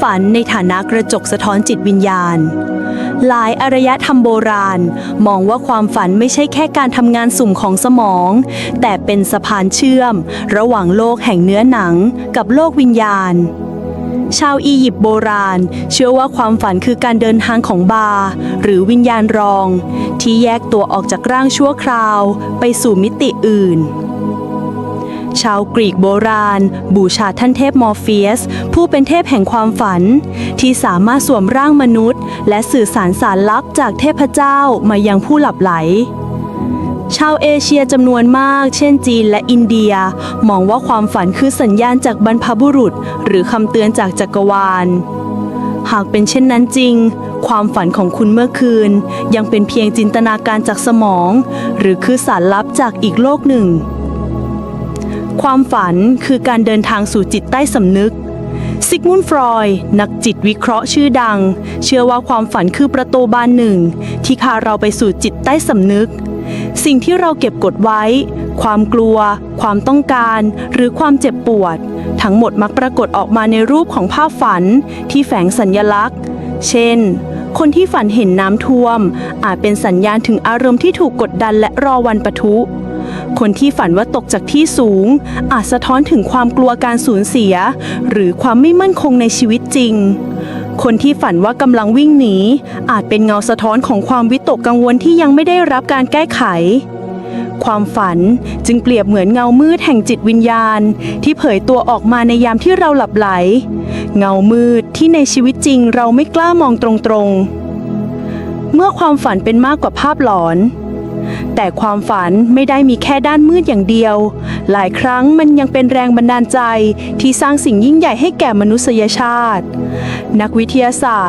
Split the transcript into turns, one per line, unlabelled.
ฝันในฐานะกระจกสะท้อนจิตวิญญาณ หลายอารยธรรมโบราณ มองว่าความฝันไม่ใช่แค่การทำงานสุ่มของสมอง แต่เป็นสะพานเชื่อม ระหว่างโลกแห่งเนื้อหนังกับโลกวิญญาณชาวอียิปต์โบราณ เชื่อว่าความฝันคือการเดินทางของบา หรือวิญญาณรอง ที่แยกตัวออกจากร่างชั่วคราว ไปสู่มิติอื่น ชาวกรีกโบราณ บูชาท่านเทพมอร์เฟียส ผู้เป็นเทพแห่งความฝัน ที่สามารถสวมร่างมนุษย์ และสื่อสารสารลับจากเทพเจ้ามายังผู้หลับไหล ชาวเอเชียจำนวนมาก เช่นจีนและอินเดีย มองว่าความฝันคือสัญญาณจากบรรพบุรุษ หรือคำเตือนจากจักรวาล หากเป็นเช่นนั้นจริงความฝันของคุณเมื่อคืน ยังเป็นเพียงจินตนาการจากสมอง หรือคือสารลับจากอีกโลกหนึ่ง ความฝันคือการเดินทางสู่จิตใต้สำนึก ซิกมุนฟรอยนักจิตวิเคราะห์ชื่อดัง เชื่อว่าความฝันคือประตูบานหนึ่ง ที่พาเราไปสู่จิตใต้สำนึก สิ่งที่เราเก็บกดไว้ ความกลัว ความต้องการ หรือความเจ็บปวด ทั้งหมดมักปรากฏออกมาในรูปของภาพฝันที่แฝงสัญญลักษณ์ เช่นคนที่ฝันเห็นน้ำท่วม อาจเป็นสัญญาณถึงอารมณ์ที่ถูกกดดันและรอวันปะทุ คนที่ฝันว่าตกจากที่สูง อาจสะท้อนถึงความกลัวการสูญเสีย หรือความไม่มั่นคงในชีวิตจริง คนที่ฝันว่ากำลังวิ่งหนี อาจเป็นเงาสะท้อนของความวิตกกังวลที่ยังไม่ได้รับการแก้ไข ความฝันจึงเปรียบเหมือนเงามืดแห่งจิตวิญญาณ ที่เผยตัวออกมาในยามที่เราหลับไหล เงามืดที่ในชีวิตจริงเราไม่กล้ามองตรงๆ เมื่อความฝันเป็นมากกว่าภาพหลอน แต่ความฝันไม่ได้มีแค่ด้านมืดอย่างเดียว หลายครั้งมันยังเป็นแรงบันดาลใจที่สร้างสิ่งยิ่งใหญ่ให้แก่มนุษยชาติ นักวิทยาศาสตร์